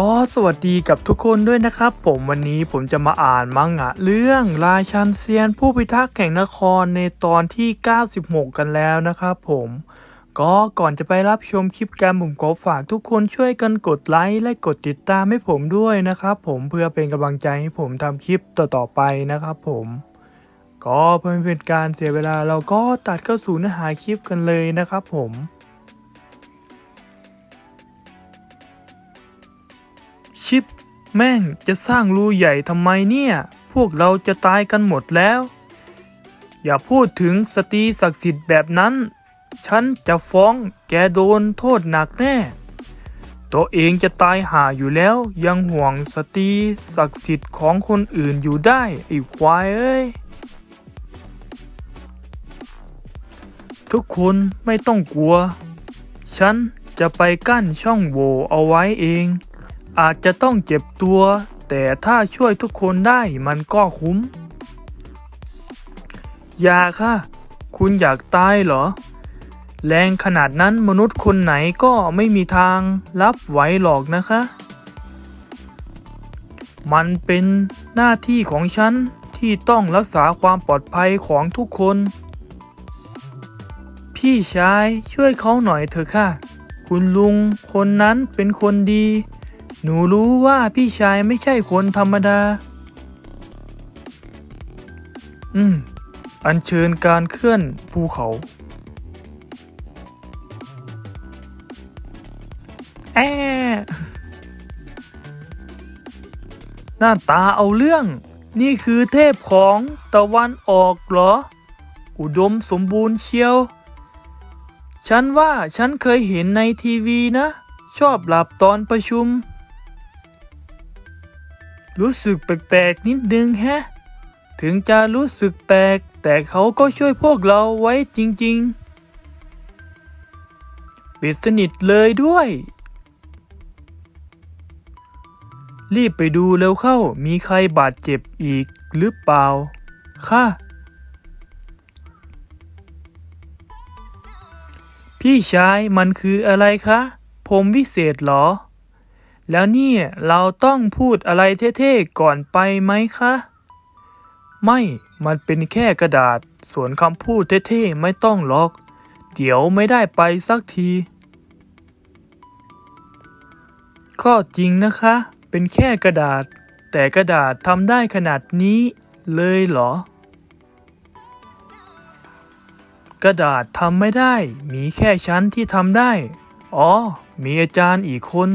ก็สวัสดีกับทุกคนด้วยนะครับ ผมวันนี้ผมจะมาอ่านมังงะเรื่องราชันเซียนผู้พิทักษ์แห่งนครในตอนที่ 96 กันแล้วนะครับผมก็ก่อนจะไปรับชมคลิปการผมขอฝากทุกคนช่วยกันกดไลค์และกดติดตามให้ผมด้วยนะครับผมเพื่อเป็นกำลังใจให้ผมทำคลิปต่อๆไปนะครับผมก็เพื่อไม่เป็นการเสียเวลาเราก็ตัดเข้าสู่เนื้อหาคลิปกันเลยนะครับผม แม่งจะสร้างรูใหญ่ทำไมเนี่ย พวกเราจะตายกันหมดแล้ว อย่าพูดถึงสตรีศักดิ์สิทธิ์แบบนั้น ฉันจะฟ้องแกโดนโทษหนักแน่ ตัวเองจะตายห่าอยู่แล้วยังห่วงสตรีศักดิ์สิทธิ์ของคนอื่นอยู่ได้ไอ้ควายเอ้ยทุกคนไม่ต้องกลัว ฉันจะไปกั้นช่องโหว่เอาไว้เอง อาจจะต้องเจ็บตัว แต่ถ้าช่วยทุกคนได้มันก็คุ้ม อย่าค่ะ คุณอยากตายเหรอ แรงขนาดนั้นมนุษย์คนไหนก็ไม่มีทางรับไหวหรอกนะคะ มันเป็นหน้าที่ของฉันที่ต้องรักษาความปลอดภัยของทุกคน พี่ชายช่วยเขาหน่อยเถอะค่ะ คุณลุงคนนั้นเป็นคนดี หนูรู้ว่าพี่ชายไม่ใช่คนธรรมดา อืม อัญเชิญการเคลื่อนภูเขา แอะหน้าตาเอาเรื่อง นี่คือเทพของตะวันออกเหรอ อุดมสมบูรณ์เชียว ฉันว่าฉันเคยเห็นในทีวีนะ ชอบหลับตอนประชุม รู้สึกแปลกๆนิดนึงแฮะ ถึงจะรู้สึกแปลก แต่เขาก็ช่วยพวกเราไว้จริงๆ ปิดสนิทเลยด้วย รีบไปดูเร็วเข้า มีใครบาดเจ็บอีกหรือเปล่า ค่ะ พี่ชายมันคืออะไรคะ ผมวิเศษเหรอ แล้วเนี่ยเราต้องพูดอะไรเท่ๆก่อนไปไหมคะ ไม่ มันเป็นแค่กระดาษ ส่วนคำพูดเท่ๆไม่ต้องหรอก เดี๋ยวไม่ได้ไปสักที ก็จริงนะคะ เป็นแค่กระดาษ แต่กระดาษทำได้ขนาดนี้เลยเหรอ กระดาษทำไม่ได้ มีแค่ชั้นที่ทำได้ อ๋อ มีอาจารย์อีกคน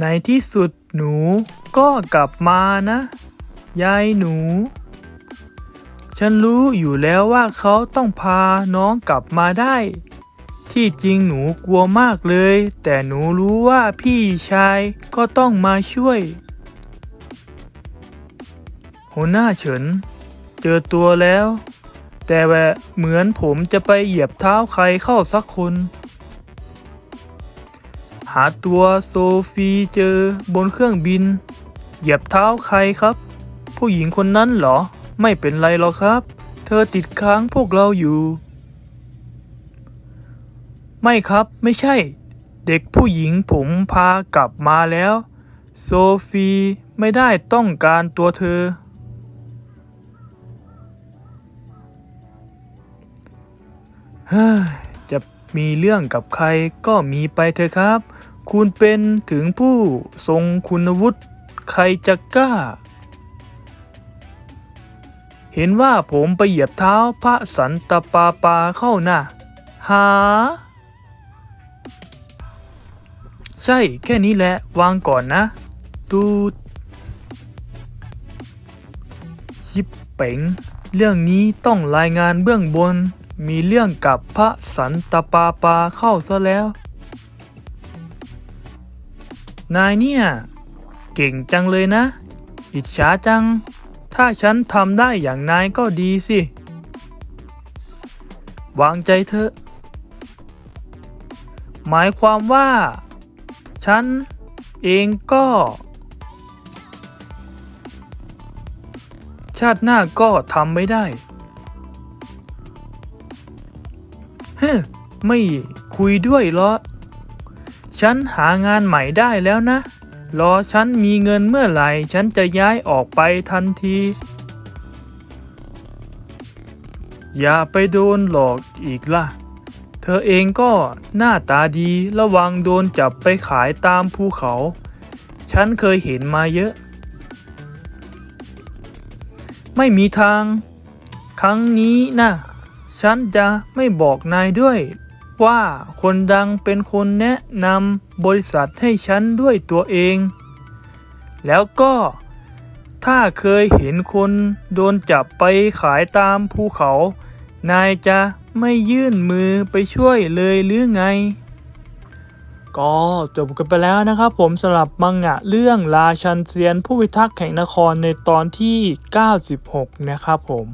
ในที่สุดหนูก็กลับมานะ ยายหนู ฉันรู้อยู่แล้วว่าเขาต้องพาน้องกลับมาได้ ที่จริงหนูกลัวมากเลย แต่หนูรู้ว่าพี่ชายก็ต้องมาช่วยหัวหน้าเฉิน เจอตัวแล้ว แต่แวะเหมือนผมจะไปเหยียบเท้าใครเข้าสักคน หาตัวโซฟีเจอบนเครื่องบิน เหยียบเท้าใครครับ ผู้หญิงคนนั้นเหรอ ไม่เป็นไรหรอกครับ เธอติดค้างพวกเราอยู่ ไม่ครับไม่ใช่ เด็กผู้หญิงผมพากลับมาแล้ว โซฟีไม่ได้ต้องการตัวเธอ เฮ้ยจะมีเรื่องกับใครก็มีไปเถอะครับ คุณเป็นถึงผู้ทรงคุณวุฒิใครจะกล้า เห็นว่าผมไปเหยียบเท้าพระสันตปาปาเข้าน่ะหา ใช่แค่นี้แหละวางก่อนนะ ตูดชิปเป๋ง เรื่องนี้ต้องรายงานเบื้องบน มีเรื่องกับพระสันตปาปาเข้าซะแล้ว นายเนี่ย เก่งจังเลยนะ อิจฉาจัง ถ้าฉันทำได้อย่างนายก็ดีสิ วางใจเถอะ หมายความว่า ฉันเองก็ ชาติหน้าก็ทำไม่ได้เฮ้ไม่คุยด้วยเหรอ ฉันหางานใหม่ได้แล้วนะ รอฉันมีเงินเมื่อไหร่ ฉันจะย้ายออกไปทันที อย่าไปโดนหลอกอีกล่ะ เธอเองก็หน้าตาดีระวังโดนจับไปขายตามภูเขา ฉันเคยเห็นมาเยอะ ไม่มีทาง ครั้งนี้นะ ฉันจะไม่บอกนายด้วย ว่าคนดังเป็นคนแนะนำบริษัทให้ฉันด้วยตัวเอง แล้วก็ถ้าเคยเห็นคนโดนจับไปขายตามภูเขา นายจะไม่ยื่นมือไปช่วยเลยหรือไง ก็จบกันไปแล้วนะครับผมสำหรับมังงะเรื่องราชันเซียนผู้พิทักษ์แห่งนครในตอนที่ 96 นะครับผม